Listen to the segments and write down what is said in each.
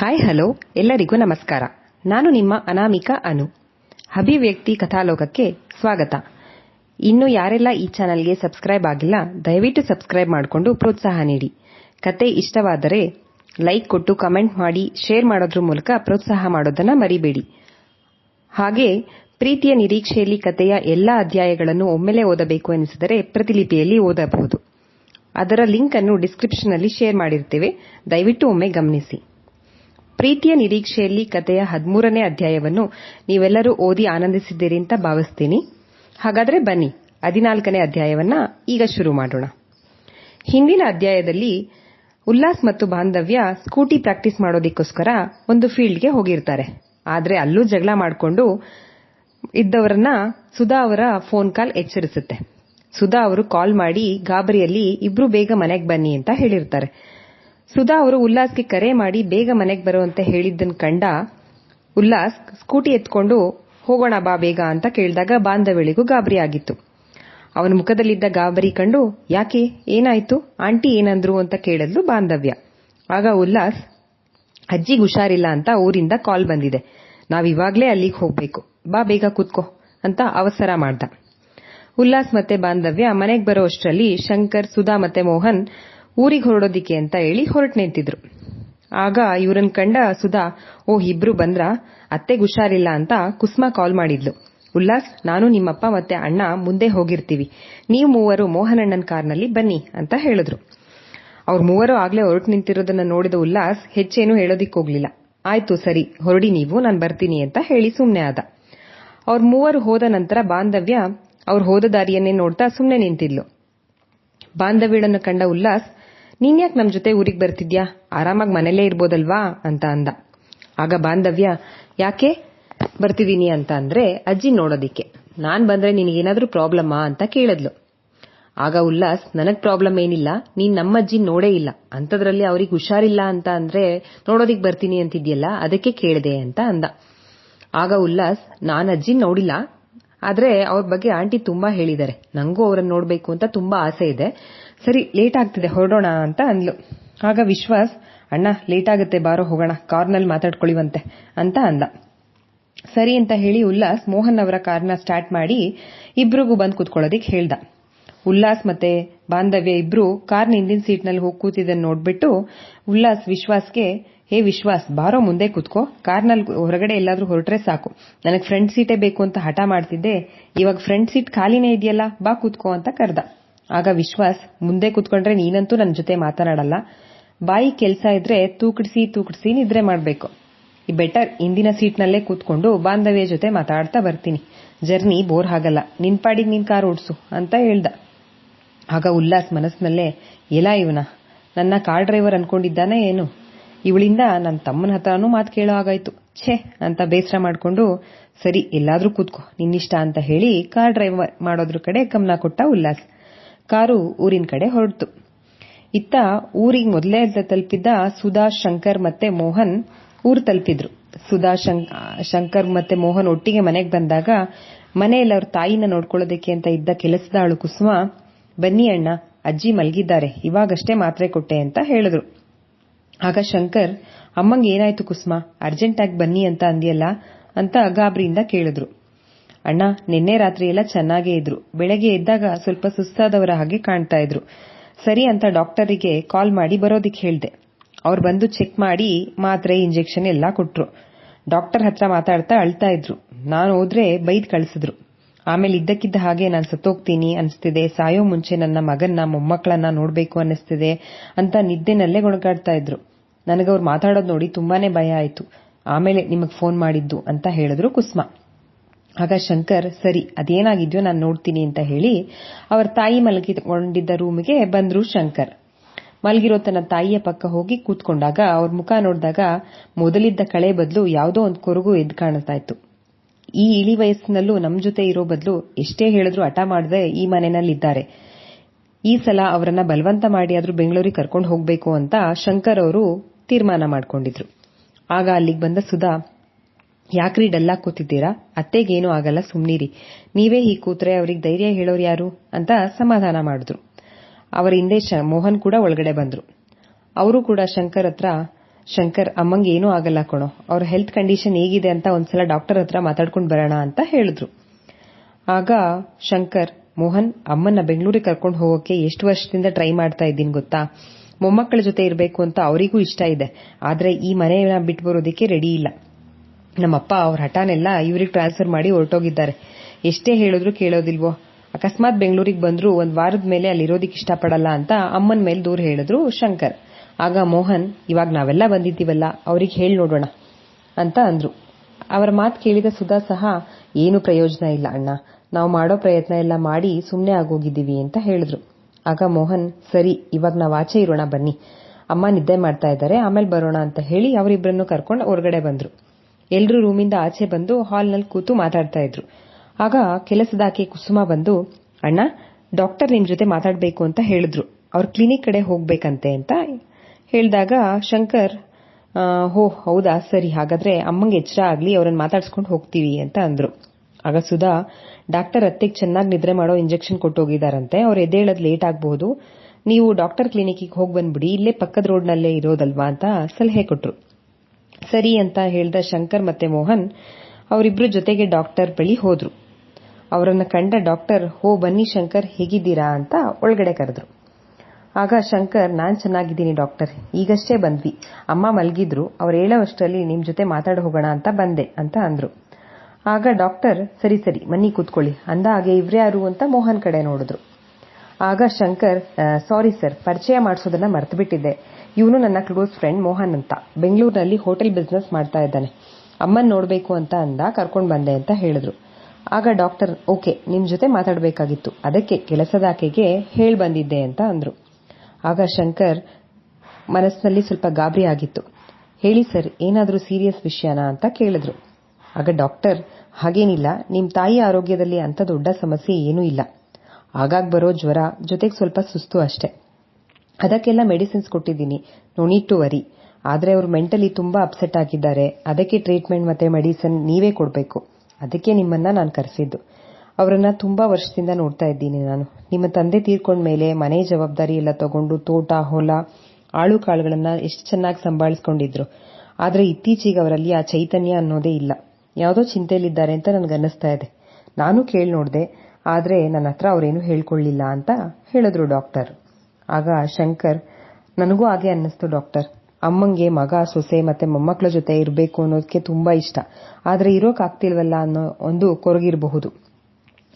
Hi hello ಎಲ್ಲರಿಗೂ ನಮಸ್ಕಾರ. ನಾನು ನಿಮ್ಮ ಅನಾಮಿಕಾ ಅನು. ಅಭಿವ್ಯಕ್ತಿ ಕಥಾಲೋಕಕ್ಕೆ ಸ್ವಾಗತ. ಇನ್ನು ಯಾರೆಲ್ಲ ಈ ಚಾನಲ್ಗೆ ಸಬ್ಸ್ಕ್ರೈಬ್ ಆಗಿಲ್ಲ, ದಯವಿಟ್ಟು ಸಬ್ಸ್ಕ್ರೈಬ್ ಮಾಡಿಕೊಂಡು ಪ್ರೋತ್ಸಾಹ ನೀಡಿ. ಕತೆ ಇಷ್ಟವಾದರೆ ಲೈಕ್ ಕೊಟ್ಟು ಕಮೆಂಟ್ ಮಾಡಿ, ಶೇರ್ ಮಾಡೋದ್ರ ಮೂಲಕ ಪ್ರೋತ್ಸಾಹ ಮಾಡೋದನ್ನ ಮರಿಬೇಡಿ. ಹಾಗೆ ಪ್ರೀತಿಯ ನಿರೀಕ್ಷೆಯಲ್ಲಿ ಕತೆಯ ಎಲ್ಲ ಅಧ್ಯಾಯಗಳನ್ನು ಒಮ್ಮೆಲೆ ಓದಬೇಕು ಎನಿಸಿದರೆ ಪ್ರತಿಲಿಪಿಯಲ್ಲಿ ಓದಬಹುದು. ಅದರ ಲಿಂಕ್ ಅನ್ನು ಡಿಸ್ಕ್ರಿಪ್ಷನ್ನಲ್ಲಿ ಶೇರ್ ಮಾಡಿರ್ತೇವೆ. ದಯವಿಟ್ಟು ಒಮ್ಮೆ ಗಮನಿಸಿ. ಪ್ರೀತಿಯ ನಿರೀಕ್ಷೆಯಲ್ಲಿ ಕಥೆಯ ಹದಿಮೂರನೇ ಅಧ್ಯಾಯವನ್ನು ನೀವೆಲ್ಲರೂ ಓದಿ ಆನಂದಿಸಿದ್ದೀರಿ ಅಂತ ಭಾವಿಸ್ತೀನಿ. ಹಾಗಾದರೆ ಬನ್ನಿ, ಹದಿನಾಲ್ಕನೇ ಅಧ್ಯಾಯವನ್ನ ಈಗ ಶುರು ಮಾಡೋಣ. ಹಿಂದಿನ ಅಧ್ಯಾಯದಲ್ಲಿ ಉಲ್ಲಾಸ್ ಮತ್ತು ಬಾಂಧವ್ಯ ಸ್ಕೂಟಿ ಪ್ರಾಕ್ಟೀಸ್ ಮಾಡೋದಕ್ಕೋಸ್ಕರ ಒಂದು ಫೀಲ್ಡ್ಗೆ ಹೋಗಿರ್ತಾರೆ. ಆದ್ರೆ ಅಲ್ಲೂ ಜಗಳ ಮಾಡಿಕೊಂಡು ಇದ್ದವರನ್ನ ಸುಧಾ ಅವರ ಫೋನ್ ಕಾಲ್ ಎಚ್ಚರಿಸುತ್ತೆ. ಸುಧಾ ಅವರು ಕಾಲ್ ಮಾಡಿ ಗಾಬರಿಯಲ್ಲಿ, ಇಬ್ರು ಬೇಗ ಮನೆಗೆ ಬನ್ನಿ ಅಂತ ಹೇಳಿರ್ತಾರೆ. ಸುಧಾ ಅವರು ಉಲ್ಲಾಸ್ಗೆ ಕರೆ ಮಾಡಿ ಬೇಗ ಮನೆಗೆ ಬರುವಂತೆ ಹೇಳಿದ್ದನ್ನು ಕಂಡ ಉಲ್ಲಾಸ್ ಸ್ಕೂಟಿ ಎತ್ಕೊಂಡು ಹೋಗೋಣ ಬಾ ಬೇಗ ಅಂತ ಕೇಳಿದಾಗ ಬಾಂಧವ್ಯಳಿಗೂ ಗಾಬರಿ ಆಗಿತ್ತು. ಅವನ ಮುಖದಲ್ಲಿದ್ದ ಗಾಬರಿ ಕಂಡು, ಯಾಕೆ? ಏನಾಯ್ತು? ಆಂಟಿ ಏನಂದ್ರು ಅಂತ ಕೇಳಿದ್ಲು ಬಾಂಧವ್ಯ. ಆಗ ಉಲ್ಲಾಸ್, ಅಜ್ಜಿಗೆ ಹುಷಾರಿಲ್ಲ ಅಂತ ಊರಿಂದ ಕಾಲ್ ಬಂದಿದೆ. ನಾವಿವಾಗ್ಲೇ ಅಲ್ಲಿಗೆ ಹೋಗ್ಬೇಕು. ಬಾ ಬೇಗ ಕೂತ್ಕೋ ಅಂತ ಅವಸರ ಮಾಡ್ದ. ಉಲ್ಲಾಸ್ ಮತ್ತೆ ಬಾಂಧವ್ಯ ಮನೆಗೆ ಬರೋ ಅಷ್ಟರಲ್ಲಿ ಶಂಕರ್, ಸುಧಾ ಮತ್ತೆ ಮೋಹನ್ ಊರಿಗೆ ಹೊರಡೋದಿಕ್ಕೆ ಅಂತ ಹೇಳಿ ಹೊರಟು ನಿಂತಿದ್ರು. ಆಗ ಇವರನ್ನು ಕಂಡ ಸುಧಾ, ಓ, ಇಬ್ರು ಬಂದ್ರ? ಅತ್ತೆಗೆ ಹುಷಾರಿಲ್ಲ ಅಂತ ಕುಸ್ಮಾ ಕಾಲ್ ಮಾಡಿದ್ಲು. ಉಲ್ಲಾಸ್, ನಾನು ನಿಮ್ಮಪ್ಪ ಮತ್ತೆ ಅಣ್ಣ ಮುಂದೆ ಹೋಗಿರ್ತೀವಿ. ನೀವು ಮೂವರು ಮೋಹನಣ್ಣನ ಕಾರ್ನಲ್ಲಿ ಬನ್ನಿ ಅಂತ ಹೇಳಿದ್ರು. ಅವ್ರ ಮೂವರು ಆಗ್ಲೇ ಹೊರಟು ನಿಂತಿರೋದನ್ನ ನೋಡಿದ ಉಲ್ಲಾಸ್ ಹೆಚ್ಚೇನು ಹೇಳೋದಿಕ್ಕೋಗ್ಲಿಲ್ಲ ಆಯ್ತು, ಸರಿ, ಹೊರಡಿ ನೀವು, ನಾನು ಬರ್ತೀನಿ ಅಂತ ಹೇಳಿ ಸುಮ್ನೆ ಆದ. ಅವ್ರ ಮೂವರು ಹೋದ ನಂತರ ಬಾಂಧವ್ಯ ಅವ್ರು ಹೋದ ದಾರಿಯನ್ನೇ ನೋಡ್ತಾ ಸುಮ್ನೆ ನಿಂತಿದ್ಲು. ಬಾಂಧವ್ಯಳನ್ನು ಕಂಡ ಉಲ್ಲಾಸ್ ನೀನ್ ನಮ್ಮ ನಮ್ ಜೊತೆ ಊರಿಗೆ ಬರ್ತಿದ್ಯಾ? ಆರಾಮಾಗಿ ಮನೇಲೇ ಇರ್ಬೋದಲ್ವಾ? ಅಂತ ಅಂದ. ಆಗ ಬಾಂಧವ್ಯ, ಯಾಕೆ ಬರ್ತಿದೀನಿ ಅಂತ ಅಂದ್ರೆ ಅಜ್ಜಿ ನೋಡೋದಿಕ್ಕೆ. ನಾನ್ ಬಂದ್ರೆ ನಿನಗೇನಾದ್ರೂ ಪ್ರಾಬ್ಲಮ್ಮಾ ಅಂತ ಕೇಳಿದ್ಲು. ಆಗ ಉಲ್ಲಾಸ್, ನನಗ್ ಪ್ರಾಬ್ಲಮ್ ಏನಿಲ್ಲ, ನೀನ್ ನಮ್ಮಜ್ಜಿ ನೋಡೇ ಇಲ್ಲ. ಅಂತದ್ರಲ್ಲಿ ಅವ್ರಿಗೆ ಹುಷಾರಿಲ್ಲ ಅಂತ ಅಂದ್ರೆ ನೋಡೋದಿಕ್ ಬರ್ತೀನಿ ಅಂತಿದ್ಯಲ್ಲ, ಅದಕ್ಕೆ ಕೇಳಿದೆ ಅಂತ ಅಂದ. ಆಗ ಉಲ್ಲಾಸ್, ನಾನ್ ಅಜ್ಜಿ ನೋಡಿಲ್ಲ, ಆದ್ರೆ ಅವ್ರ ಬಗ್ಗೆ ಆಂಟಿ ತುಂಬಾ ಹೇಳಿದ್ದಾರೆ ನಂಗೂ ಅವ್ರನ್ನ ನೋಡ್ಬೇಕು ಅಂತ ತುಂಬಾ ಆಸೆ ಇದೆ. ಸರಿ ಲೇಟ್ ಆಗ್ತಿದೆ, ಹೊರಡೋಣ ಅಂತ ಅಂದ್ಲು. ಆಗ ವಿಶ್ವಾಸ್, ಅಣ್ಣ ಲೇಟ್ ಆಗುತ್ತೆ, ಬಾರೋ, ಹೋಗೋಣ ಕಾರ್ನಲ್ಲಿ ಮಾತಾಡ್ಕೊಳ್ಳಿವಂತೆ ಅಂತ ಅಂದ. ಸರಿ ಅಂತ ಹೇಳಿ ಉಲ್ಲಾಸ್ ಮೋಹನ್ ಅವರ ಕಾರ್ನ ಸ್ಟಾರ್ಟ್ ಮಾಡಿ ಇಬ್ರಿಗೂ ಬಂದು ಕೂತ್ಕೊಳ್ಳೋದಿಕ್ ಹೇಳ್ದ. ಉಲ್ಲಾಸ್ ಮತ್ತೆ ಬಾಂಧವ್ಯ ಇಬ್ರು ಕಾರ್ನ ಹಿಂದಿನ ಸೀಟ್ನಲ್ಲಿ ಹೋಗಿ ಕೂತಿದ್ದನ್ನು ನೋಡ್ಬಿಟ್ಟು ಉಲ್ಲಾಸ್ ವಿಶ್ವಾಸ್ಗೆ, ಹೇ ವಿಶ್ವಾಸ್, ಬಾರೋ, ಮುಂದೆ ಕೂತ್ಕೋ. ಕಾರ್ನಲ್ಲಿ ಹೊರಗಡೆ ಎಲ್ಲಾದ್ರೂ ಹೊರಟ್ರೆ ಸಾಕು. ನನಗೆ ಫ್ರಂಟ್ ಸೀಟೇ ಬೇಕು ಅಂತ ಹಠ ಮಾಡ್ತಿದ್ದೆ. ಇವಾಗ ಫ್ರಂಟ್ ಸೀಟ್ ಖಾಲಿನೇ ಇದೆಯಲ್ಲ, ಬಾ ಕೂತ್ಕೋ ಅಂತ ಕರ್ದ. ಆಗ ವಿಶ್ವಾಸ್ ಮುಂದೆ ಕೂತ್ಕೊಂಡ್ರೆ ನೀನಂತೂ ನನ್ನ ಜೊತೆ ಮಾತನಾಡಲ್ಲ. ಬಾಯಿ ಕೆಲಸ ಇದ್ರೆ ತೂಕಡಿಸಿ ತೂಕಡಿಸಿ ನಿದ್ರೆ ಮಾಡಬೇಕು. ಈ ಬೆಟರ್ ಹಿಂದಿನ ಸೀಟ್ನಲ್ಲೇ ಕೂತ್ಕೊಂಡು ಬಾಂಧವ್ಯ ಜೊತೆ ಮಾತಾಡ್ತಾ ಬರ್ತೀನಿ. ಜರ್ನಿ ಬೋರ್ ಆಗಲ್ಲ ನಿನ್ ಪಾಡಿಗೆ ನಿನ್ ಕಾರ್ ಓಡಿಸು ಅಂತ ಹೇಳ್ದ. ಆಗ ಉಲ್ಲಾಸ್ ಮನಸ್ಸಿನಲ್ಲೇ ಎಲ್ಲ ಇವನ? ನನ್ನ ಕಾರ್ ಡ್ರೈವರ್ ಅನ್ಕೊಂಡಿದ್ದಾನೆ ಏನು? ಇವಳಿಂದ ನನ್ನ ತಮ್ಮನ ಹತ್ರನೂ ಮಾತು ಕೇಳೋ ಆಗಾಯ್ತು ಛೇ! ಅಂತ ಬೇಸರ ಮಾಡಿಕೊಂಡು, ಸರಿ, ಎಲ್ಲಾದ್ರೂ ಕೂತ್ಕೋ. ನಿನ್ನಿಷ್ಟ ಅಂತ ಹೇಳಿ ಕಾರ್ ಡ್ರೈವರ್ ಮಾಡೋದ್ರ ಕಡೆ ಗಮನ ಕೊಟ್ಟ ಉಲ್ಲಾಸ್. ಕಾರು ಊರಿನ ಕಡೆ ಹೊರಡ್ತು. ಇತ್ತ ಊರಿಗೆ ಮೊದಲೇ ತಲುಪಿದ್ದ ಸುಧಾ, ಶಂಕರ್ ಮತ್ತೆ ಮೋಹನ್ ಊರು ತಲುಪಿದ್ರು. ಸುಧಾ ಶಂಕರ್ ಮತ್ತೆ ಮೋಹನ್ ಒಟ್ಟಿಗೆ ಮನೆಗೆ ಬಂದಾಗ ಮನೆಯಲ್ಲಿ ಅವ್ರ ತಾಯಿನ ನೋಡ್ಕೊಳ್ಳೋದಕ್ಕೆ ಅಂತ ಇದ್ದ ಕೆಲಸದಾಳು ಕುಸುಮ, ಬನ್ನಿ ಅಣ್ಣ, ಅಜ್ಜಿ ಮಲಗಿದ್ದಾರೆ, ಇವಾಗಷ್ಟೇ ಮಾತ್ರೆ ಕೊಟ್ಟೆ ಅಂತ ಹೇಳಿದ್ರು. ಆಗ ಶಂಕರ್, ಅಮ್ಮಂಗ್ ಏನಾಯ್ತು ಕುಸುಮ ಅರ್ಜೆಂಟ್ ಆಗಿ ಬನ್ನಿ ಅಂತ ಅಂದ್ಯಲ್ಲ? ಅಂತ ಗಾಬರಿಯಿಂದ ಕೇಳಿದ್ರು. ಅಣ್ಣ, ನಿನ್ನೆ ರಾತ್ರಿ ಎಲ್ಲ ಚೆನ್ನಾಗೇ ಇದ್ರು. ಬೆಳಗ್ಗೆ ಎದ್ದಾಗ ಸ್ವಲ್ಪ ಸುಸ್ತಾದವರ ಹಾಗೆ ಕಾಣ್ತಾ ಇದ್ರು. ಸರಿ ಅಂತ ಡಾಕ್ಟರಿಗೆ ಕಾಲ್ ಮಾಡಿ ಬರೋದಿಕ್ಕೆ ಹೇಳ್ದೆ. ಅವ್ರು ಬಂದು ಚೆಕ್ ಮಾಡಿ ಮಾತ್ರೆ, ಇಂಜೆಕ್ಷನ್ ಎಲ್ಲ ಕೊಟ್ರು. ಡಾಕ್ಟರ್ ಹತ್ರ ಮಾತಾಡ್ತಾ ಅಳ್ತಾ ಇದ್ರು. ನಾನು ಹೋದ್ರೆ ಬೈದ್ ಕಳಿಸಿದ್ರು. ಆಮೇಲೆ ಇದ್ದಕ್ಕಿದ್ದ ಹಾಗೆ ನಾನು ಸತ್ತೋಗ್ತೀನಿ ಅನಿಸ್ತಿದೆ. ಸಾಯೋ ಮುಂಚೆ ನನ್ನ ಮಗನ್ನ ಮೊಮ್ಮಕ್ಕಳನ್ನ ನೋಡ್ಬೇಕು ಅನ್ನಿಸ್ತಿದೆ ಅಂತ ನಿದ್ದೆನಲ್ಲೇ ಗೊಣಗಾಡ್ತಾ ಇದ್ರು. ನನಗವ್ರು ಮಾತಾಡೋದು ನೋಡಿ ತುಂಬಾನೇ ಭಯ ಆಯ್ತು. ಆಮೇಲೆ ನಿಮಗ್ ಫೋನ್ ಮಾಡಿದ್ದು ಅಂತ ಹೇಳಿದ್ರು ಕುಸ್ಮಾ. ಆಗ ಶಂಕರ್, ಸರಿ, ಅದೇನಾಗಿದ್ಯೋ ನಾನು ನೋಡ್ತೀನಿ ಅಂತ ಹೇಳಿ ಅವರ ತಾಯಿ ಮಲಗಿಕೊಂಡಿದ್ದ ರೂಮಿಗೆ ಬಂದ್ರು ಶಂಕರ್. ಮಲಗಿರೋ ತನ್ನ ತಾಯಿಯ ಪಕ್ಕ ಹೋಗಿ ಕೂತ್ಕೊಂಡಾಗ ಅವ್ರ ಮುಖ ನೋಡಿದಾಗ ಮೊದಲಿದ್ದ ಕಳೆ ಬದಲು ಯಾವುದೋ ಒಂದು ಕೊರಗು ಎದ್ದು ಕಾಣಿಸ್ತಾ ಇತ್ತು ಈ ಇಳಿ ವಯಸ್ಸಿನಲ್ಲೂ ನಮ್ಮ ಜೊತೆ ಇರೋ ಬದಲು ಎಷ್ಟೇ ಹೇಳಿದ್ರು ಹಠ ಮಾಡದೆ ಈ ಮನೆಯಲ್ಲಿದ್ದಾರೆ ಈ ಸಲ ಅವರನ್ನ ಬಲವಂತ ಮಾಡಿ ಆದ್ರೂ ಬೆಂಗಳೂರಿಗೆ ಕರ್ಕೊಂಡು ಹೋಗಬೇಕು ಅಂತ ಶಂಕರ್ ಅವರು ತೀರ್ಮಾನ ಮಾಡಿಕೊಂಡಿದ್ರು. ಆಗ ಅಲ್ಲಿಗೆ ಬಂದ ಸುಧಾ ಯಾಕ್ರಿ ಡಲ್ಲಾಗಿ ಕೂತಿದ್ದೀರಾ? ಅತ್ತೆಗೇನೂ ಆಗಲ್ಲ, ಸುಮ್ನಿರಿ. ನೀವೇ ಹೀಗೆ ಕೂತ್ರೆ ಅವ್ರಿಗೆ ಧೈರ್ಯ ಹೇಳೋರು ಯಾರು? ಅಂತ ಸಮಾಧಾನ ಮಾಡಿದ್ರು. ಅವರ ಹಿಂದೆ ಮೋಹನ್ ಕೂಡ ಒಳಗಡೆ ಬಂದ್ರು. ಅವರು ಕೂಡ ಶಂಕರ್ ಹತ್ರ, ಶಂಕರ್, ಅಮ್ಮಂಗೆ ಏನೂ ಆಗಲ್ಲ ಕಣೋ. ಅವ್ರ ಹೆಲ್ತ್ ಕಂಡೀಷನ್ ಹೇಗಿದೆ ಅಂತ ಒಂದ್ಸಲ ಡಾಕ್ಟರ್ ಹತ್ರ ಮಾತಾಡ್ಕೊಂಡು ಬರೋಣ ಅಂತ ಹೇಳಿದ್ರು. ಆಗ ಶಂಕರ್, ಮೋಹನ್, ಅಮ್ಮನ್ನ ಬೆಂಗಳೂರಿಗೆ ಕರ್ಕೊಂಡು ಹೋಗೋಕೆ ಎಷ್ಟು ವರ್ಷದಿಂದ ಟ್ರೈ ಮಾಡ್ತಾ ಇದ್ದೀನಿ ಗೊತ್ತಾ? ಮೊಮ್ಮಕ್ಕಳ ಜೊತೆ ಇರಬೇಕು ಅಂತ ಅವರಿಗೂ ಇಷ್ಟ ಇದೆ. ಆದ್ರೆ ಈ ಮನೆಯನ್ನ ಬಿಟ್ಟು ಬರೋದಕ್ಕೆ ರೆಡಿ ಇಲ್ಲ. ನಮ್ಮಪ್ಪ ಅವ್ರ ಹಠಾನೆಲ್ಲ ಇವ್ರಿಗೆ ಟ್ರಾನ್ಸ್ಫರ್ ಮಾಡಿ ಹೊರಟೋಗಿದ್ದಾರೆ. ಎಷ್ಟೇ ಹೇಳಿದ್ರು ಕೇಳೋದಿಲ್ವೋ? ಅಕಸ್ಮಾತ್ ಬೆಂಗಳೂರಿಗೆ ಬಂದ್ರು ಒಂದ್ ವಾರದ ಮೇಲೆ ಅಲ್ಲಿರೋದಿಕ್ ಇಷ್ಟಪಡಲ್ಲ ಅಂತ ಅಮ್ಮನ ಮೇಲೆ ದೂರು ಹೇಳಿದ್ರು ಶಂಕರ್. ಆಗ ಮೋಹನ್, ಇವಾಗ ನಾವೆಲ್ಲ ಬಂದಿದ್ದೀವಲ್ಲ, ಅವ್ರಿಗೆ ಹೇಳಿ ನೋಡೋಣ ಅಂತ ಅಂದ್ರು. ಅವರ ಮಾತು ಕೇಳಿದ ಸುಧಾ ಸಹ, ಏನು ಪ್ರಯೋಜನ ಇಲ್ಲ ಅಣ್ಣ, ನಾವು ಮಾಡೋ ಪ್ರಯತ್ನ ಎಲ್ಲ ಮಾಡಿ ಸುಮ್ಮನೆ ಆಗೋಗಿದ್ದೀವಿ ಅಂತ ಹೇಳಿದ್ರು. ಆಗ ಮೋಹನ್, ಸರಿ, ಇವಾಗ ನಾವು ಆಚೆ ಇರೋಣ ಬನ್ನಿ. ಅಮ್ಮ ನಿದ್ದೆ ಮಾಡ್ತಾ ಇದ್ದಾರೆ, ಆಮೇಲೆ ಬರೋಣ ಅಂತ ಹೇಳಿ ಅವರಿಬ್ಬರನ್ನು ಕರ್ಕೊಂಡು ಹೊರಗಡೆ ಬಂದ್ರು. ಎಲ್ರೂ ರೂಮಿಂದ ಆಚೆ ಬಂದು ಹಾಲ್ನಲ್ಲಿ ಕೂತು ಮಾತಾಡ್ತಾ ಇದ್ರು. ಆಗ ಕೆಲಸದಾಕೆ ಕುಸುಮ ಬಂದು, ಅಣ್ಣ, ಡಾಕ್ಟರ್ ನಿಮ್ ಜೊತೆ ಮಾತಾಡ್ಬೇಕು ಅಂತ ಹೇಳಿದ್ರು. ಅವ್ರ ಕ್ಲಿನಿಕ್ ಕಡೆ ಹೋಗ್ಬೇಕಂತೆ ಅಂತ ಹೇಳಿದಾಗ ಶಂಕರ್ ಹೋ, ಹೌದಾ, ಸರಿ, ಹಾಗಾದ್ರೆ ಅಮ್ಮಂಗೆ ಎಚ್ಚರ ಆಗ್ಲಿ, ಅವ್ರನ್ನ ಮಾತಾಡ್ಸ್ಕೊಂಡು ಹೋಗ್ತೀವಿ ಅಂತ ಅಂದ್ರು. ಆಗ ಸುಧಾ, ಡಾಕ್ಟರ್ ಅತ್ತೆಗೆ ಚೆನ್ನಾಗಿ ನಿದ್ರೆ ಮಾಡೋ ಇಂಜೆಕ್ಷನ್ ಕೊಟ್ಟೋಗಿದಾರಂತೆ. ಅವ್ರು ಎದ್ದೇಳದ್ ಲೇಟ್ ಆಗಬಹುದು ನೀವು ಡಾಕ್ಟರ್ ಕ್ಲಿನಿಕ್ಗೆ ಹೋಗಿ ಬಂದ್ಬಿಡಿ, ಇಲ್ಲೇ ಪಕ್ಕದ ರೋಡ್ನಲ್ಲೇ ಇರೋದಲ್ವಾ? ಅಂತ ಸಲಹೆ ಕೊಟ್ರು. ಸರಿ ಅಂತ ಹೇಳ್ದ ಶಂಕರ್ ಮತ್ತೆ ಮೋಹನ್ ಅವರಿಬ್ರು ಜೊತೆಗೆ ಡಾಕ್ಟರ್ ಬಳಿ ಹೋದ್ರು. ಅವರನ್ನ ಕಂಡ ಡಾಕ್ಟರ್, ಹೋ ಬನ್ನಿ ಶಂಕರ್, ಹೇಗಿದ್ದೀರಾ? ಅಂತ ಒಳಗಡೆ ಕರೆದ್ರು. ಆಗ ಶಂಕರ್, ನಾನ್ ಚೆನ್ನಾಗಿದ್ದೀನಿ ಡಾಕ್ಟರ್, ಈಗಷ್ಟೇ ಬಂದ್ವಿ. ಅಮ್ಮ ಮಲಗಿದ್ರು, ಅವ್ರು ಹೇಳೋವಷ್ಟರಲ್ಲಿ ನಿಮ್ ಜೊತೆ ಮಾತಾಡ ಹೋಗೋಣ ಅಂತ ಬಂದೆ, ಅಂತ ಅಂದ್ರು. ಆಗ ಡಾಕ್ಟರ್, ಸರಿ ಸರಿ ಮನ್ನಿ ಕೂತ್ಕೊಳ್ಳಿ, ಅಂದ ಹಾಗೆ ಇವ್ರ್ಯಾರು ಅಂತ ಮೋಹನ್ ಕಡೆ ನೋಡಿದ್ರು. ಆಗ ಶಂಕರ್ ಸಾರಿ ಸರ್, ಪರಿಚಯ ಮಾಡಿಸೋದನ್ನ ಮರ್ತ್ಬಿಟ್ಟಿದ್ದೆ. ಇವನು ನನ್ನ ಕ್ಲೋಸ್ ಫ್ರೆಂಡ್ ಮೋಹನ್ ಅಂತ. ಬೆಂಗಳೂರಿನಲ್ಲಿ ಹೋಟೆಲ್ ಬಿಸ್ನೆಸ್ ಮಾಡ್ತಾ ಇದ್ದಾನೆ. ಅಮ್ಮನ್ ನೋಡಬೇಕು ಅಂತ ಅಂದ, ಕರ್ಕೊಂಡು ಬಂದೆ ಅಂತ ಹೇಳಿದ್ರು. ಆಗ ಡಾಕ್ಟರ್ ಓಕೆ ನಿಮ್ ಜೊತೆ ಮಾತಾಡಬೇಕಾಗಿತ್ತು. ಅದಕ್ಕೆ ಕೆಲಸದಾಕೆಗೆ ಹೇಳಿ ಬಂದಿದ್ದೆ ಅಂತ ಅಂದ್ರು. ಆಗ ಶಂಕರ್ ಮನಸ್ಸಿನಲ್ಲಿ ಸ್ವಲ್ಪ ಗಾಬರಿ ಆಗಿತ್ತು. ಹೇಳಿ ಸರ್, ಏನಾದರೂ ಸೀರಿಯಸ್ ವಿಷಯನಾ ಅಂತ ಕೇಳಿದ್ರು. ಆಗ ಡಾಕ್ಟರ್ ಹಾಗೇನಿಲ್ಲ, ನಿಮ್ ತಾಯಿ ಆರೋಗ್ಯದಲ್ಲಿ ಅಂತ ದೊಡ್ಡ ಸಮಸ್ಯೆ ಏನೂ ಇಲ್ಲ. ಆಗಾಗ್ ಬರೋ ಜ್ವರ, ಜೊತೆಗೆ ಸ್ವಲ್ಪ ಸುಸ್ತು ಅಷ್ಟೇ. ಅದಕ್ಕೆಲ್ಲ ಮೆಡಿಸಿನ್ಸ್ ಕೊಟ್ಟಿದ್ದೀನಿ. ನೋ ನೀಡ್ ಟು ವರಿ ಆದರೆ ಅವರು ಮೆಂಟಲಿ ತುಂಬಾ ಅಪ್ಸೆಟ್ ಆಗಿದ್ದಾರೆ. ಅದಕ್ಕೆ ಟ್ರೀಟ್ಮೆಂಟ್ ಮತ್ತೆ ಮೆಡಿಸಿನ್ ನೀವೇ ಕೊಡಬೇಕು. ಅದಕ್ಕೆ ನಿಮ್ಮನ್ನ ನಾನು ಕರೆಸಿದ್ದು. ಅವರನ್ನ ತುಂಬಾ ವರ್ಷದಿಂದ ನೋಡ್ತಾ ಇದ್ದೀನಿ ನಾನು. ನಿಮ್ಮ ತಂದೆ ತೀರ್ಕೊಂಡ ಮೇಲೆ ಮನೆ ಜವಾಬ್ದಾರಿ ಎಲ್ಲ ತಗೊಂಡು ತೋಟ, ಹೊಲ, ಆಳು ಕಾಳುಗಳನ್ನ ಎಷ್ಟು ಚೆನ್ನಾಗಿ ಸಂಭಾಳಿಸ್ಕೊಂಡಿದ್ರು. ಆದ್ರೆ ಇತ್ತೀಚೆಗೆ ಅವರಲ್ಲಿ ಆ ಚೈತನ್ಯ ಅನ್ನೋದೇ ಇಲ್ಲ. ಯಾವುದೋ ಚಿಂತೆಯಲ್ಲಿದ್ದಾರೆ ಅಂತ ನನಗನ್ನಿಸ್ತಾ ಇದೆ. ನಾನು ಕೇಳಿ ನೋಡಿದೆ, ಆದ್ರೆ ನನ್ನ ಹತ್ರ ಅವರೇನು ಹೇಳ್ಕೊಳ್ಳಿಲ್ಲ ಅಂತ ಹೇಳಿದ್ರು ಡಾಕ್ಟರ್. ಆಗ ಶಂಕರ್, ನನಗೂ ಹಾಗೆ ಅನ್ನಿಸ್ತು ಡಾಕ್ಟರ್. ಅಮ್ಮಂಗೆ ಮಗ, ಸೊಸೆ ಮತ್ತೆ ಮೊಮ್ಮಕ್ಕಳ ಜೊತೆ ಇರಬೇಕು ಅನ್ನೋದಕ್ಕೆ ತುಂಬಾ ಇಷ್ಟ. ಆದ್ರೆ ಇರೋಕ್ ಆಗ್ತಿಲ್ವಲ್ಲ ಅನ್ನೋ ಒಂದು ಕೊರಗಿರಬಹುದು.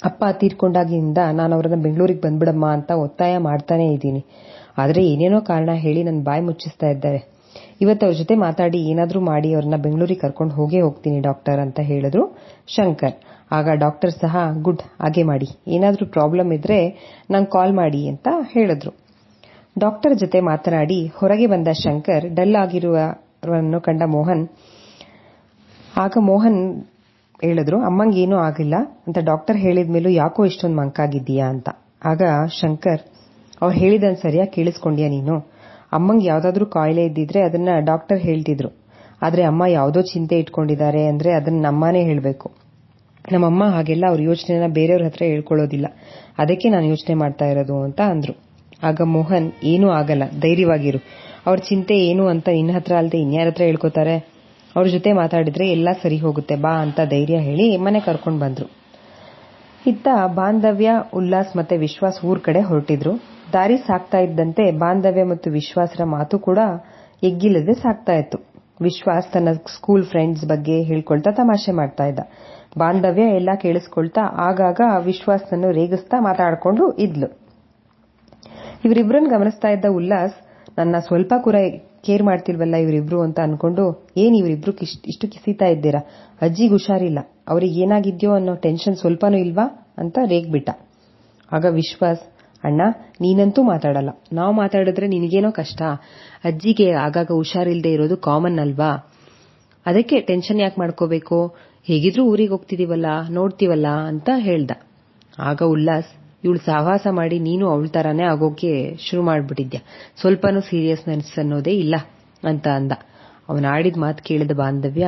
ಅಪ್ಪ ತೀರ್ಕೊಂಡಾಗಿಂದ ನಾನು ಅವ್ರನ್ನ ಬೆಂಗಳೂರಿಗೆ ಬಂದ್ಬಿಡಮ್ಮ ಅಂತ ಒತ್ತಾಯ ಮಾಡ್ತಾನೆ ಇದ್ದೀನಿ. ಆದ್ರೆ ಏನೇನೋ ಕಾರಣ ಹೇಳಿ ನನ್ನ ಬಾಯಿ ಮುಚ್ಚಿಸ್ತಾ ಇದ್ದಾರೆ. ಇವತ್ತು ಅವ್ರ ಜೊತೆ ಮಾತಾಡಿ ಏನಾದರೂ ಮಾಡಿ ಅವ್ರನ್ನ ಬೆಂಗಳೂರಿಗೆ ಕರ್ಕೊಂಡು ಹೋಗೇ ಹೋಗ್ತೀನಿ ಡಾಕ್ಟರ್ ಅಂತ ಹೇಳಿದ್ರು ಶಂಕರ್. ಆಗ ಡಾಕ್ಟರ್ ಸಹ, ಗುಡ್, ಹಾಗೆ ಮಾಡಿ. ಏನಾದರೂ ಪ್ರಾಬ್ಲಮ್ ಇದ್ರೆ ನಂಗೆ ಕಾಲ್ ಮಾಡಿ ಅಂತ ಹೇಳಿದ್ರು. ಡಾಕ್ಟರ್ ಜೊತೆ ಮಾತನಾಡಿ ಹೊರಗೆ ಬಂದ ಶಂಕರ್ ಡಲ್ ಆಗಿರುವವರನ್ನು ಕಂಡ ಮೋಹನ್, ಆಗ ಮೋಹನ್ ಹೇಳಿದ್ರು ಅಮ್ಮಂಗೇನೂ ಆಗಿಲ್ಲ, ಅಂತ ಡಾಕ್ಟರ್ ಹೇಳಿದ ಮೇಲೂ ಯಾಕೋ ಇಷ್ಟೊಂದು ಮಂಕಾಗಿದ್ದೀಯಾ? ಅಂತ. ಆಗ ಶಂಕರ್, ಅವ್ರು ಹೇಳಿದನ್ ಸರಿಯಾ ಕೇಳಿಸ್ಕೊಂಡ್ಯಾ ನೀನು? ಅಮ್ಮಂಗೆ ಯಾವ್ದಾದ್ರೂ ಕಾಯಿಲೆ ಇದ್ದಿದ್ರೆ ಅದನ್ನ ಡಾಕ್ಟರ್ ಹೇಳ್ತಿದ್ರು. ಆದ್ರೆ ಅಮ್ಮ ಯಾವುದೋ ಚಿಂತೆ ಇಟ್ಕೊಂಡಿದ್ದಾರೆ ಅಂದ್ರೆ ಅದನ್ನ ನಮ್ಮನೇ ಹೇಳಬೇಕು. ನಮ್ಮಮ್ಮ ಹಾಗೆಲ್ಲ ಅವ್ರ ಯೋಚನೆನ ಬೇರೆಯವ್ರ ಹತ್ರ ಹೇಳ್ಕೊಳ್ಳೋದಿಲ್ಲ. ಅದಕ್ಕೆ ನಾನು ಯೋಚನೆ ಮಾಡ್ತಾ ಇರೋದು, ಅಂತ ಅಂದ್ರು. ಆಗ ಮೋಹನ್, ಏನೂ ಆಗಲ್ಲ, ಧೈರ್ಯವಾಗಿರು. ಅವ್ರ ಚಿಂತೆ ಏನು ಅಂತ ನಿನ್ನ ಹತ್ರ ಅಲ್ಲದೆ ಇನ್ಯಾರ ಹತ್ರ ಹೇಳ್ಕೊತಾರೆ? ಅವ್ರ ಜೊತೆ ಮಾತಾಡಿದ್ರೆ ಎಲ್ಲ ಸರಿ ಹೋಗುತ್ತೆ, ಬಾ ಅಂತ ಧೈರ್ಯ ಹೇಳಿ ಮನೆ ಕರ್ಕೊಂಡು ಬಂದ್ರು. ಇತ್ತ ಬಾಂಧವ್ಯ, ಉಲ್ಲಾಸ್ ಮತ್ತೆ ವಿಶ್ವಾಸ್ ಊರ್ ಕಡೆ ಹೊರಟಿದ್ರು. ದಾರಿ ಸಾಕ್ತಾ ಇದ್ದಂತೆ ಬಾಂಧವ್ಯ ಮತ್ತು ವಿಶ್ವಾಸರ ಮಾತು ಕೂಡ ಎಗ್ಗಿಲ್ಲದೆ ಸಾಕ್ತಾ ಇತ್ತು. ವಿಶ್ವಾಸ್ ತನ್ನ ಸ್ಕೂಲ್ ಫ್ರೆಂಡ್ಸ್ ಬಗ್ಗೆ ಹೇಳ್ಕೊಳ್ತಾ ತಮಾಷೆ ಮಾಡ್ತಾ ಇದ್ದ. ಬಾಂಧವ್ಯ ಎಲ್ಲ ಕೇಳಿಸ್ಕೊಳ್ತಾ ಆಗಾಗ ವಿಶ್ವಾಸನನ್ನು ರೇಗಿಸ್ತಾ ಮಾತಾಡ್ಕೊಂಡು ಇದ್ಲು. ಇವರಿಬ್ರನ್ನ ಗಮನಿಸ್ತಾ ಇದ್ದ ಉಲ್ಲಾಸ್, ನನ್ನ ಸ್ವಲ್ಪ ಕೂಡ ಕೇರ್ ಮಾಡ್ತಿಲ್ವಲ್ಲ ಇವರಿಬ್ರು? ಅಂತ ಅನ್ಕೊಂಡು, ಏನ್ ಇವರಿಬ್ರು ಇಷ್ಟು ಕಿಸಿತಾ ಇದ್ದೀರಾ? ಅಜ್ಜಿಗೆ ಹುಷಾರಿಲ್ಲ. ಅವ್ರಿಗೆ ಏನಾಗಿದ್ಯೋ ಅನ್ನೋ ಟೆನ್ಷನ್ ಸ್ವಲ್ಪನೂ ಇಲ್ವಾ? ಅಂತ ರೇಗ್ಬಿಟ್ಟ. ಆಗ ವಿಶ್ವಾಸ್, ಅಣ್ಣ, ನೀನಂತೂ ಮಾತಾಡಲ್ಲ. ನಾವು ಮಾತಾಡಿದ್ರೆ ನಿನಗೇನೋ ಕಷ್ಟ. ಅಜ್ಜಿಗೆ ಆಗಾಗ ಹುಷಾರಿಲ್ದೆ ಇರೋದು ಕಾಮನ್ ಅಲ್ವಾ? ಅದಕ್ಕೆ ಟೆನ್ಷನ್ ಯಾಕೆ ಮಾಡ್ಕೋಬೇಕು? ಹೇಗಿದ್ರೂ ಊರಿಗೆ ಹೋಗ್ತಿದೀವಲ್ಲ, ನೋಡ್ತೀವಲ್ಲ? ಅಂತ ಹೇಳ್ದ. ಆಗ ಉಲ್ಲಾಸ್ ಇವಳು ಸಹವಾಸ ಮಾಡಿ ನೀನು ಅವಳ ತರಾನೇ ಆಗೋಕೆ ಶುರು ಮಾಡ್ಬಿಟ್ಟಿದ್ಯಾ? ಸ್ವಲ್ಪನೂ ಸೀರಿಯಸ್ನೆಸ್ ಅನ್ನೋದೇ ಇಲ್ಲ ಅಂತ ಅಂದ. ಅವನ ಆಡಿದ ಮಾತು ಕೇಳಿದ ಬಾಂಧವ್ಯ,